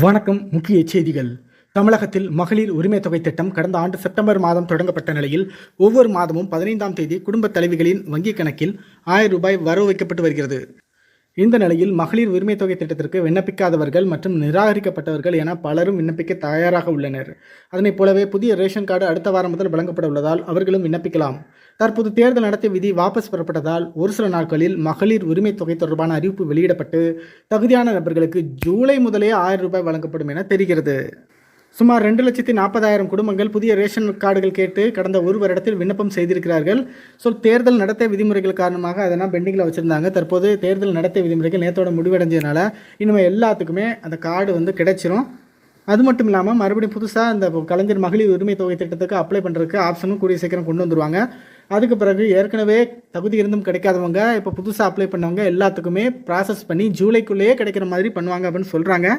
வணக்கம். முக்கிய செய்திகள். தமிழகத்தில் மகளிர் உரிமை தொகை திட்டம் கடந்த ஆண்டு செப்டம்பர் மாதம் தொடங்கப்பட்ட நிலையில் ஒவ்வொரு மாதமும் பதினைந்தாம் தேதி குடும்பத் தலைவிகளின் வங்கிக் கணக்கில் ஆயிரம் ரூபாய் வரவு வைக்கப்பட்டு வருகிறது. இந்த நிலையில் மகளிர் உரிமை தொகை திட்டத்திற்கு விண்ணப்பிக்காதவர்கள் மற்றும் நிராகரிக்கப்பட்டவர்கள் என பலரும் விண்ணப்பிக்க தயாராக உள்ளனர். அதனைப் போலவே புதிய ரேஷன் கார்டு அடுத்த வாரம் முதல் வழங்கப்பட உள்ளதால் அவர்களும் விண்ணப்பிக்கலாம். தற்போது தேர்தல் நடத்தை விதி வாபஸ் பெறப்பட்டதால் ஒரு சில நாட்களில் மகளிர் உரிமை தொகை தொடர்பான அறிவிப்பு வெளியிடப்பட்டு தகுதியான நபர்களுக்கு ஜூலை முதலே ஆயிரம் ரூபாய் வழங்கப்படும் என தெரிகிறது. சுமார் ரெண்டு லட்சத்தி நாற்பதாயிரம் குடும்பங்கள் புதிய ரேஷன் கார்டுகள் கேட்டு கடந்த ஒரு வருடத்தில் விண்ணப்பம் செய்திருக்கிறார்கள். ஸோ தேர்தல் நடத்தை விதிமுறைகள் காரணமாக அதெல்லாம் பெண்டிங்கில் வச்சுருந்தாங்க. தற்போது தேர்தல் நடத்தை விதிமுறைகள் நேற்றோட முடிவடைஞ்சதுனால இனிமேல் எல்லாத்துக்குமே அந்த கார்டு வந்து கிடைச்சிரும். அது மட்டும் இல்லாமல் மறுபடியும் புதுசாக இந்த கலைஞர் மகளிர் உரிமை தொகை திட்டத்துக்கு அப்ளை பண்ணுறதுக்கு ஆப்ஷனும் கூடிய சீக்கிரம் கொண்டு வந்துருவாங்க. அதுக்கு பிறகு ஏற்கனவே தகுதி இருந்தும் கிடைக்காதவங்க இப்போ புதுசாக அப்ளை பண்ணவங்க எல்லாத்துக்குமே ப்ராசஸ் பண்ணி ஜூலைக்குள்ளேயே கிடைக்கிற மாதிரி பண்ணுவாங்க அப்படின்னு சொல்கிறாங்க